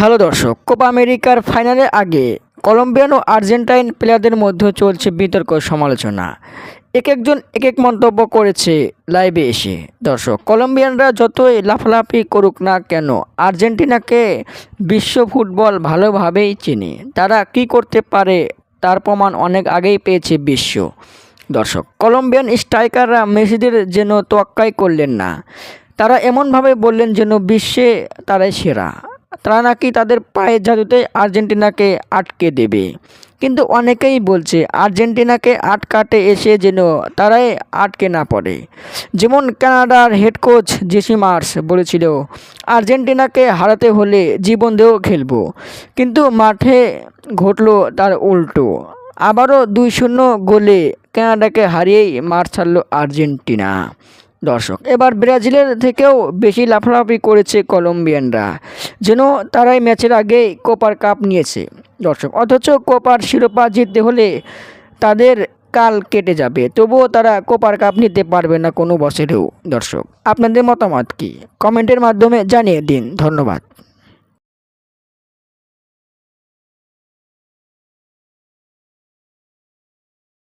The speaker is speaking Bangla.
হ্যালো দর্শক, কোপা আমেরিকার ফাইনালের আগে কলম্বিয়ান ও আর্জেন্টাইন প্লেয়ারদের মধ্যে চলছে বিতর্ক সমালোচনা। এক একজন এক এক মন্তব্য করেছে লাইভে এসে। দর্শক, কলম্বিয়ানরা যতই লাফালাফি করুক না কেন, আর্জেন্টিনাকে বিশ্ব ফুটবল ভালোভাবেই চেনে। তারা কি করতে পারে তার প্রমাণ অনেক আগেই পেয়েছে বিশ্ব। দর্শক, কলম্বিয়ান স্ট্রাইকাররা মেসিদের যেন তোয়াক্কাই করলেন না, তারা এমনভাবে বললেন যেন বিশ্বে তারাই সেরা। তারা নাকি তাদের পায়ের জাদুতে আর্জেন্টিনাকে আটকে দেবে। কিন্তু অনেকেই বলছে আর্জেন্টিনাকে আটকাতে এসে যেন তারাই আটকে না পড়ে। যেমন কানাডার হেড কোচ জেসি মার্স বলেছিল, আর্জেন্টিনাকে হারাতে হলে জীবন দিয়েও খেলব। কিন্তু মাঠে ঘটলো তার উল্টো। আবারও দুই শূন্য গোলে কানাডাকে হারিয়েই মাঠ ছাড়ল আর্জেন্টিনা। দর্শক, এবার ব্রাজিলের থেকেও বেশি লাফালাফি করেছে কলম্বিয়ানরা। যেন তারাই ম্যাচের আগে কোপার কাপ নিয়েছে দর্শক। অথচ কোপার শিরোপা জিততে হলে তাদের কাল কেটে যাবে, তবুও তারা কোপার কাপ নিতে পারবে না কোনো বছরেও দর্শক। আপনাদের মতামত কি? কমেন্টের মাধ্যমে জানিয়ে দিন। ধন্যবাদ।